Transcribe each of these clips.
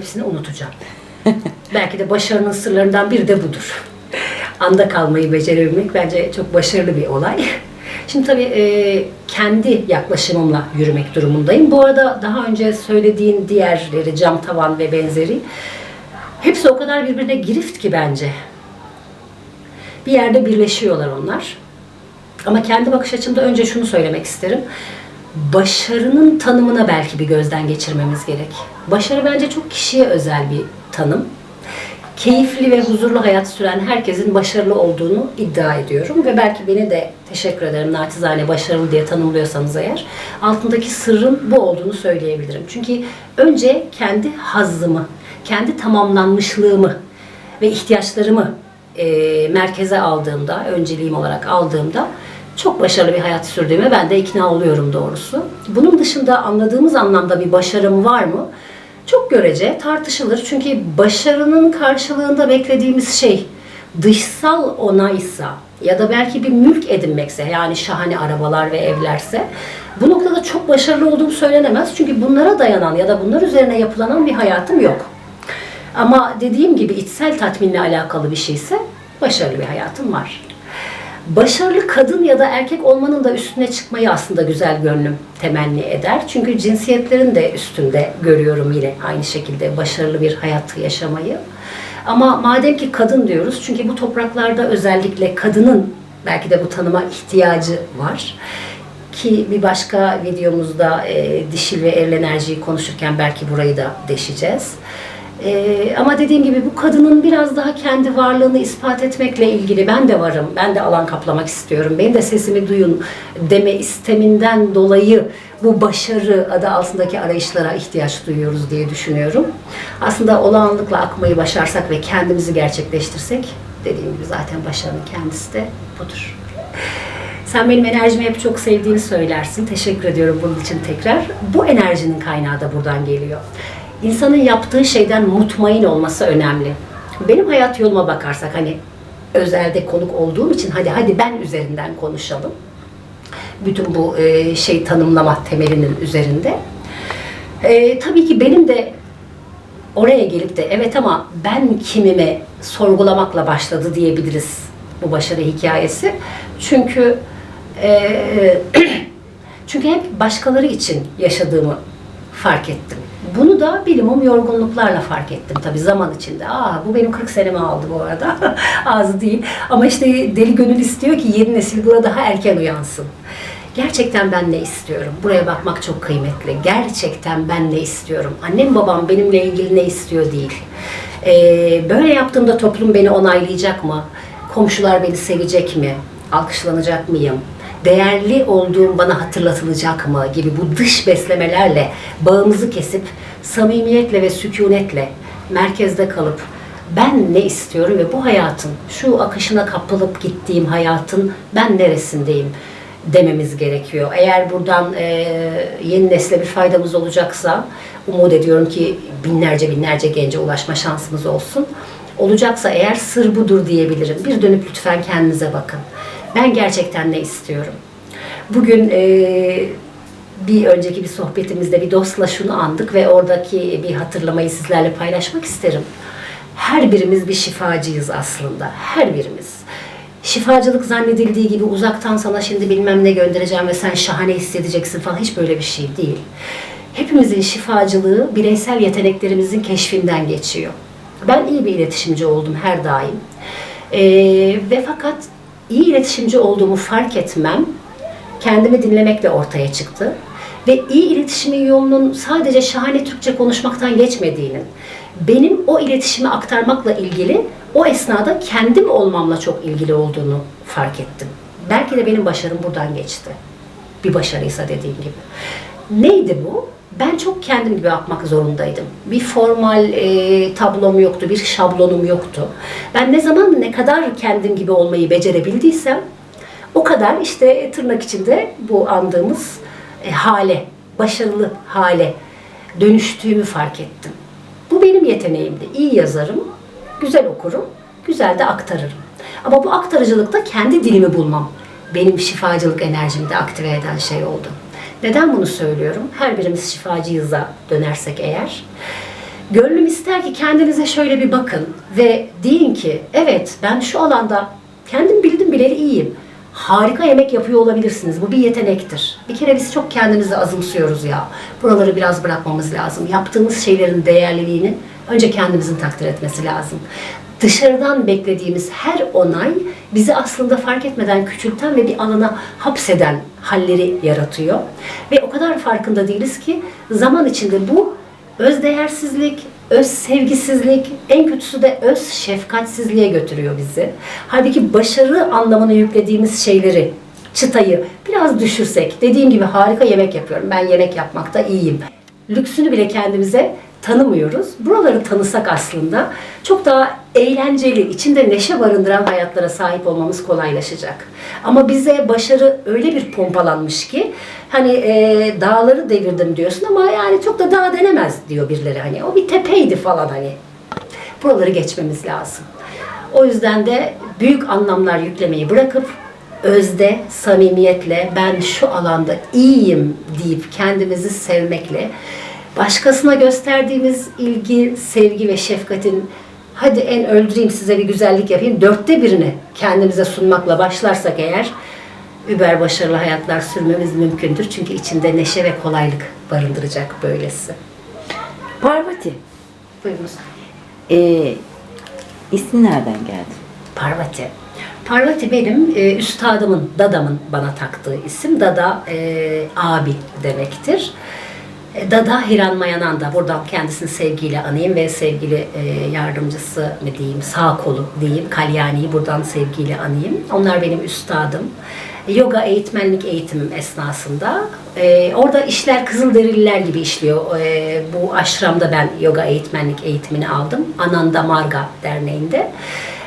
hepsini unutacağım. Belki de başarının sırlarından biri de budur. Anda kalmayı becerebilmek bence çok başarılı bir olay. Şimdi tabii e, kendi yaklaşımımla yürümek durumundayım. Bu arada daha önce söylediğin diğerleri, cam tavan ve benzeri hepsi o kadar birbirine girift ki bence. Bir yerde birleşiyorlar onlar. Ama kendi bakış açımda önce şunu söylemek isterim. Başarının tanımına belki bir gözden geçirmemiz gerek. Başarı bence çok kişiye özel bir tanım. Keyifli ve huzurlu hayat süren herkesin başarılı olduğunu iddia ediyorum ve belki beni de teşekkür ederim naçizane başarılı diye tanımlıyorsanız eğer altındaki sırrın bu olduğunu söyleyebilirim. Çünkü önce kendi hazzımı, kendi tamamlanmışlığımı ve ihtiyaçlarımı e, merkeze aldığımda, önceliğim olarak aldığımda çok başarılı bir hayat sürdüğüme ben de ikna oluyorum doğrusu. Bunun dışında anladığımız anlamda bir başarım var mı? Çok görece tartışılır. Çünkü başarının karşılığında beklediğimiz şey dışsal onaysa ya da belki bir mülk edinmekse yani şahane arabalar ve evlerse bu noktada çok başarılı olduğum söylenemez. Çünkü bunlara dayanan ya da bunlar üzerine yapılanan bir hayatım yok. Ama dediğim gibi içsel tatminle alakalı bir şeyse başarılı bir hayatım var. Başarılı kadın ya da erkek olmanın da üstüne çıkmayı aslında güzel gönlüm temenni eder. Çünkü cinsiyetlerin de üstünde görüyorum yine aynı şekilde başarılı bir hayatı yaşamayı. Ama madem ki kadın diyoruz çünkü bu topraklarda özellikle kadının belki de bu tanıma ihtiyacı var. Ki bir başka videomuzda e, dişil ve eril enerjiyi konuşurken belki burayı da deşeceğiz. Ee, ama dediğim gibi bu kadının biraz daha kendi varlığını ispat etmekle ilgili ben de varım, ben de alan kaplamak istiyorum, benim de sesimi duyun deme isteminden dolayı bu başarı adı altındaki arayışlara ihtiyaç duyuyoruz diye düşünüyorum. Aslında olağanlıkla akmayı başarsak ve kendimizi gerçekleştirsek dediğim gibi zaten başarının kendisi de budur. Sen benim enerjimi hep çok sevdiğini söylersin. Teşekkür ediyorum bunun için tekrar. Bu enerjinin kaynağı da buradan geliyor. İnsanın yaptığı şeyden mutmain olması önemli. Benim hayat yoluma bakarsak hani özelde konuk olduğum için hadi hadi ben üzerinden konuşalım. Bütün bu e, şey tanımlama temelinin üzerinde. E, tabii ki benim de oraya gelip de evet ama ben kimime sorgulamakla başladı diyebiliriz bu başarı hikayesi. Çünkü e, çünkü hep başkaları için yaşadığımı fark ettim. Bunu da bilimum yorgunluklarla fark ettim tabii zaman içinde. Aa bu benim 40 senemi aldı bu arada. Az değil. Ama işte deli gönül istiyor ki yeni nesil burada daha erken uyansın. Gerçekten ben ne istiyorum? Buraya bakmak çok kıymetli. Gerçekten ben ne istiyorum? Annem babam benimle ilgili ne istiyor değil. Ee, böyle yaptığımda toplum beni onaylayacak mı? Komşular beni sevecek mi? Alkışlanacak mıyım? Değerli olduğum bana hatırlatılacak mı gibi bu dış beslemelerle bağımızı kesip samimiyetle ve sükunetle merkezde kalıp ben ne istiyorum ve bu hayatın şu akışına kapılıp gittiğim hayatın ben neresindeyim dememiz gerekiyor. Eğer buradan e, yeni nesle bir faydamız olacaksa umut ediyorum ki binlerce binlerce gence ulaşma şansımız olsun. Olacaksa eğer sır budur diyebilirim. Bir dönüp lütfen kendinize bakın. Ben gerçekten ne istiyorum? Bugün e, bir önceki bir sohbetimizde bir dostla şunu andık ve oradaki bir hatırlamayı sizlerle paylaşmak isterim. Her birimiz bir şifacıyız aslında. Her birimiz. Şifacılık zannedildiği gibi uzaktan sana şimdi bilmem ne göndereceğim ve sen şahane hissedeceksin falan hiç böyle bir şey değil. Hepimizin şifacılığı bireysel yeteneklerimizin keşfinden geçiyor. Ben iyi bir iletişimci oldum her daim. Ee, ve fakat iyi iletişimci olduğumu fark etmem kendimi dinlemekle ortaya çıktı. Ve iyi iletişimin yolunun sadece şahane Türkçe konuşmaktan geçmediğinin, benim o iletişimi aktarmakla ilgili o esnada kendim olmamla çok ilgili olduğunu fark ettim. Belki de benim başarım buradan geçti. Bir başarıysa dediğim gibi. Neydi bu? Ben çok kendim gibi yapmak zorundaydım. Bir formal e, tablom yoktu, bir şablonum yoktu. Ben ne zaman ne kadar kendim gibi olmayı becerebildiysem o kadar işte tırnak içinde bu andığımız e, hale, başarılı hale dönüştüğümü fark ettim. Bu benim yeteneğimdi. İyi yazarım, güzel okurum, güzel de aktarırım. Ama bu aktarıcılıkta kendi dilimi bulmam benim şifacılık enerjimde aktive eden şey oldu. Neden bunu söylüyorum? Her birimiz şifacıyıza dönersek eğer. Gönlüm ister ki kendinize şöyle bir bakın ve deyin ki evet ben şu alanda kendim bildim bileli iyiyim. Harika yemek yapıyor olabilirsiniz. Bu bir yetenektir. Bir kere biz çok kendimizi azımsıyoruz ya. Buraları biraz bırakmamız lazım. Yaptığımız şeylerin değerliliğini önce kendimizin takdir etmesi lazım. Dışarıdan beklediğimiz her onay bizi aslında fark etmeden küçülten ve bir alana hapseden halleri yaratıyor. Ve o kadar farkında değiliz ki zaman içinde bu özdeğersizlik, öz sevgisizlik, en kötüsü de öz şefkatsizliğe götürüyor bizi. Halbuki başarı anlamını yüklediğimiz şeyleri, çıtayı biraz düşürsek, dediğim gibi harika yemek yapıyorum, ben yemek yapmakta iyiyim. Lüksünü bile kendimize tanımıyoruz. Buraları tanısak aslında çok daha eğlenceli, içinde neşe barındıran hayatlara sahip olmamız kolaylaşacak. Ama bize başarı öyle bir pompalanmış ki hani e, dağları devirdim diyorsun ama yani çok da dağ denemez diyor birileri hani. O bir tepeydi falan hani. Buraları geçmemiz lazım. O yüzden de büyük anlamlar yüklemeyi bırakıp özde, samimiyetle ben şu alanda iyiyim deyip kendimizi sevmekle başkasına gösterdiğimiz ilgi, sevgi ve şefkatin hadi en öldüreyim size bir güzellik yapayım dörtte birini kendimize sunmakla başlarsak eğer über başarılı hayatlar sürmemiz mümkündür. Çünkü içinde neşe ve kolaylık barındıracak böylesi. Parvati. Buyurunuz. Ee, ismi nereden geldi? Parvati. Parvati benim e, üstadımın, dadamın bana taktığı isim. Dada e, abi demektir. E, Dada Hiran Mayananda. Buradan kendisini sevgiyle anayım ve sevgili e, yardımcısı mı diyeyim, sağ kolu diyeyim, Kalyani'yi buradan sevgiyle anayım. Onlar benim üstadım. E, Yoga eğitmenlik eğitimim esnasında. Orada işler Kızılderililer gibi işliyor. Bu aşramda ben yoga eğitmenlik eğitimini aldım. Ananda Marga Derneği'nde.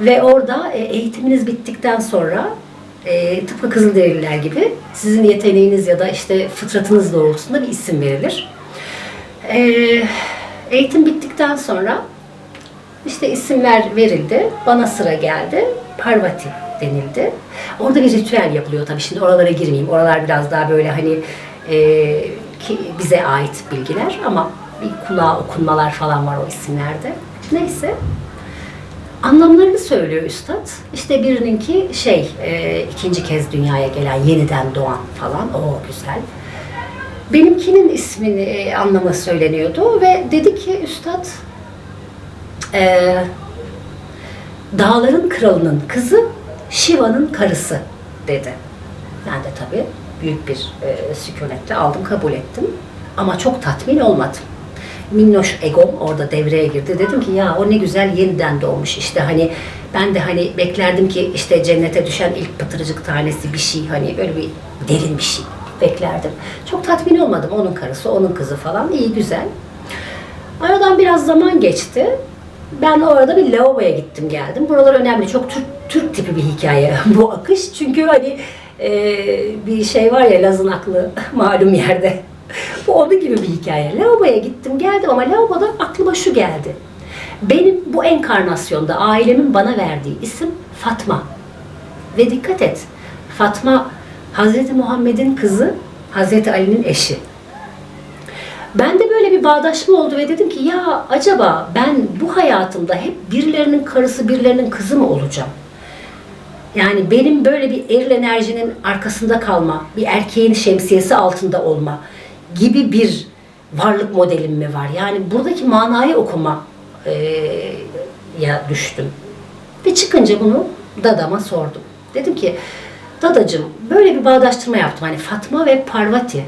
Ve orada eğitiminiz bittikten sonra e, tıpkı Kızılderililer gibi sizin yeteneğiniz ya da işte fıtratınız doğrultusunda bir isim verilir. E, eğitim bittikten sonra işte isimler verildi. Bana sıra geldi. Parvati denildi. Orada bir ritüel yapılıyor tabii. Şimdi oralara girmeyeyim. Oralar biraz daha böyle hani e, ki bize ait bilgiler ama bir kulağa okunmalar falan var o isimlerde. Neyse. Anlamlarını söylüyor üstad. İşte birininki şey, e, ikinci kez dünyaya gelen, yeniden doğan falan. O güzel. Benimkinin ismini e, anlamı söyleniyordu ve dedi ki üstad, e, dağların kralının kızı Shiva'nın karısı dedi. Ben de tabii büyük bir e, sükunetle aldım, kabul ettim. Ama çok tatmin olmadım minnoş egom orada devreye girdi. Dedim ki ya o ne güzel yeniden doğmuş işte hani ben de hani beklerdim ki işte cennete düşen ilk pıtırcık tanesi bir şey hani böyle bir derin bir şey beklerdim. Çok tatmin olmadım onun karısı onun kızı falan iyi güzel. Aradan biraz zaman geçti. Ben orada bir lavaboya gittim geldim. Buralar önemli. Çok Türk, Türk tipi bir hikaye bu akış. Çünkü hani e, bir şey var ya Laz'ın aklı malum yerde. Bu onun gibi bir hikaye. Lavaboya gittim geldim ama lavaboda aklıma şu geldi. Benim bu enkarnasyonda ailemin bana verdiği isim Fatma. Ve dikkat et. Fatma Hazreti Muhammed'in kızı, Hazreti Ali'nin eşi. Bende böyle bir bağdaşma oldu ve dedim ki ya acaba ben bu hayatımda hep birilerinin karısı, birilerinin kızı mı olacağım? Yani benim böyle bir eril enerjinin arkasında kalma, bir erkeğin şemsiyesi altında olma gibi bir varlık modelim mi var? Yani buradaki manayı okuma e, ya düştüm. Ve çıkınca bunu dadama sordum. Dedim ki dadacığım böyle bir bağdaştırma yaptım. Hani Fatma ve Parvati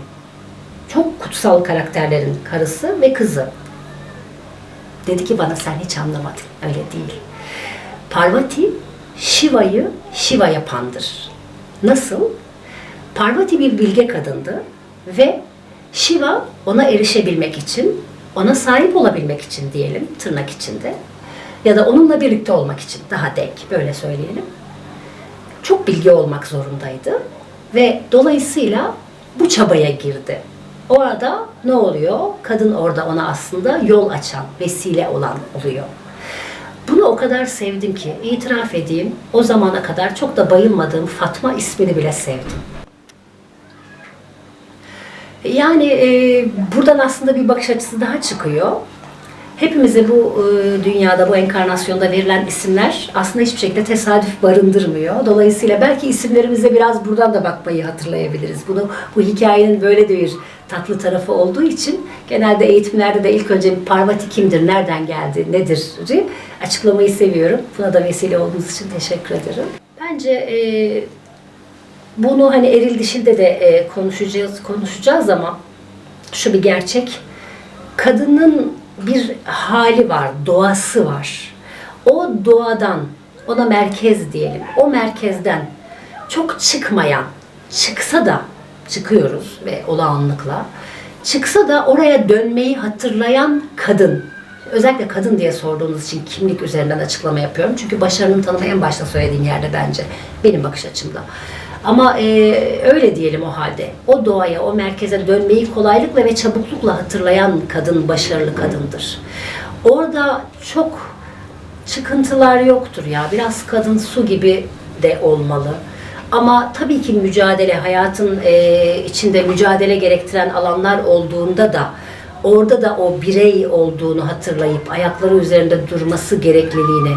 çok kutsal karakterlerin karısı ve kızı. Dedi ki bana sen hiç anlamadın. Öyle değil. Parvati Shiva'yı Shiva yapandır. Nasıl? Parvati bir bilge kadındı ve Shiva ona erişebilmek için, ona sahip olabilmek için diyelim tırnak içinde ya da onunla birlikte olmak için daha denk böyle söyleyelim. Çok bilgi olmak zorundaydı ve dolayısıyla bu çabaya girdi. Orada ne oluyor? Kadın orada ona aslında yol açan, vesile olan oluyor. Bunu o kadar sevdim ki itiraf edeyim o zamana kadar çok da bayılmadığım Fatma ismini bile sevdim. Yani e, buradan aslında bir bakış açısı daha çıkıyor. Hepimize bu e, dünyada, bu enkarnasyonda verilen isimler aslında hiçbir şekilde tesadüf barındırmıyor. Dolayısıyla belki isimlerimize biraz buradan da bakmayı hatırlayabiliriz. Bunu bu hikayenin böyle de bir tatlı tarafı olduğu için genelde eğitimlerde de ilk önce Parvati kimdir, nereden geldi, nedir açıklamayı seviyorum. Buna da vesile olduğunuz için teşekkür ederim. Bence e, bunu hani eril dişilde de e, konuşacağız konuşacağız ama şu bir gerçek. Kadının bir hali var, doğası var. O doğadan, ona merkez diyelim, o merkezden çok çıkmayan, çıksa da çıkıyoruz ve olağanlıkla, çıksa da oraya dönmeyi hatırlayan kadın. Özellikle kadın diye sorduğunuz için kimlik üzerinden açıklama yapıyorum. Çünkü başarının tanımı en başta söylediğim yerde bence. Benim bakış açımda. Ama e, öyle diyelim o halde. O doğaya, o merkeze dönmeyi kolaylıkla ve çabuklukla hatırlayan kadın başarılı kadındır. Orada çok çıkıntılar yoktur ya. Biraz kadın su gibi de olmalı. Ama tabii ki mücadele, hayatın e, içinde mücadele gerektiren alanlar olduğunda da orada da o birey olduğunu hatırlayıp ayakları üzerinde durması gerekliliğini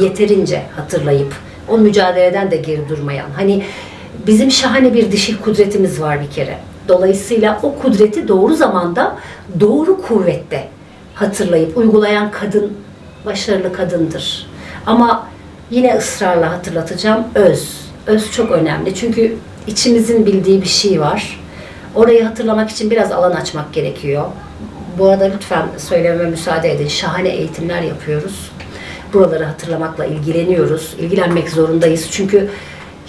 yeterince hatırlayıp o mücadeleden de geri durmayan. Hani bizim şahane bir dişil kudretimiz var bir kere. Dolayısıyla o kudreti doğru zamanda doğru kuvvette hatırlayıp uygulayan kadın başarılı kadındır. Ama yine ısrarla hatırlatacağım öz. Öz çok önemli. Çünkü içimizin bildiği bir şey var. Orayı hatırlamak için biraz alan açmak gerekiyor. Bu arada lütfen söylememe müsaade edin. Şahane eğitimler yapıyoruz. Buraları hatırlamakla ilgileniyoruz. İlgilenmek zorundayız. Çünkü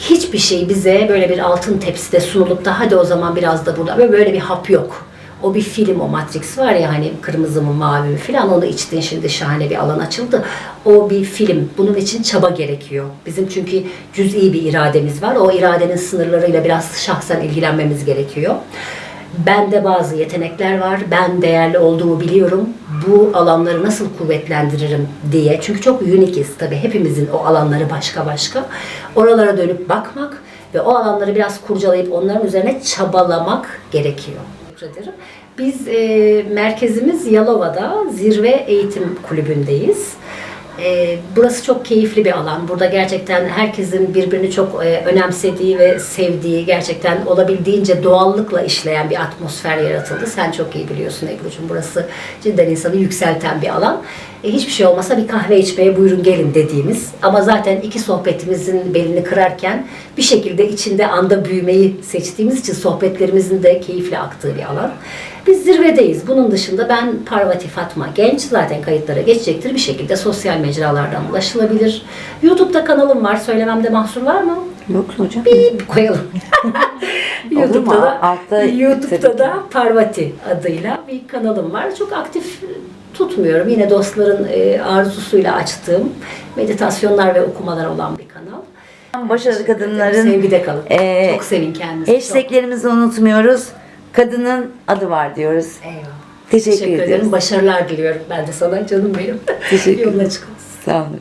hiçbir şey bize böyle bir altın tepside sunulup da hadi o zaman biraz da burada. Böyle, böyle bir hap yok. O bir film o Matrix var ya hani kırmızı mı mavi mi filan onu içtin şimdi şahane bir alan açıldı. O bir film. Bunun için çaba gerekiyor. Bizim çünkü cüz'i bir irademiz var. O iradenin sınırlarıyla biraz şahsen ilgilenmemiz gerekiyor. Bende bazı yetenekler var. Ben değerli olduğumu biliyorum. Bu alanları nasıl kuvvetlendiririm diye. Çünkü çok unikiz tabii. Hepimizin o alanları başka başka. Oralara dönüp bakmak ve o alanları biraz kurcalayıp onların üzerine çabalamak gerekiyor. Biz e, merkezimiz Yalova'da Zirve Eğitim Kulübü'ndeyiz. E, burası çok keyifli bir alan. Burada gerçekten herkesin birbirini çok e, önemsediği ve sevdiği, gerçekten olabildiğince doğallıkla işleyen bir atmosfer yaratıldı. Sen çok iyi biliyorsun Ebru'cum. Burası cidden insanı yükselten bir alan. E, hiçbir şey olmasa bir kahve içmeye buyurun gelin dediğimiz. Ama zaten iki sohbetimizin belini kırarken bir şekilde içinde anda büyümeyi seçtiğimiz için sohbetlerimizin de keyifle aktığı bir alan. Biz zirvedeyiz. Bunun dışında ben Parvati Fatma Genç zaten kayıtlara geçecektir. Bir şekilde sosyal mecralardan ulaşılabilir. YouTube'da kanalım var. Söylememde mahsur var mı? Yok hocam. Bip koyalım. YouTube'da da, Altta YouTube'da da Parvati adıyla bir kanalım var. Çok aktif tutmuyorum. Yine dostların e, arzusuyla açtığım meditasyonlar ve okumalar olan bir kanal. Başarılı kadınların Sevgide kalın. e, çok sevin kendinizi. hashtaglerimizi unutmuyoruz. Kadının adı var diyoruz. Eyvallah. Teşekkür, Teşekkür ederim. Başarılar diliyorum ben de sana canım benim. Teşekkür Yolun açık olsun. Sağ olun.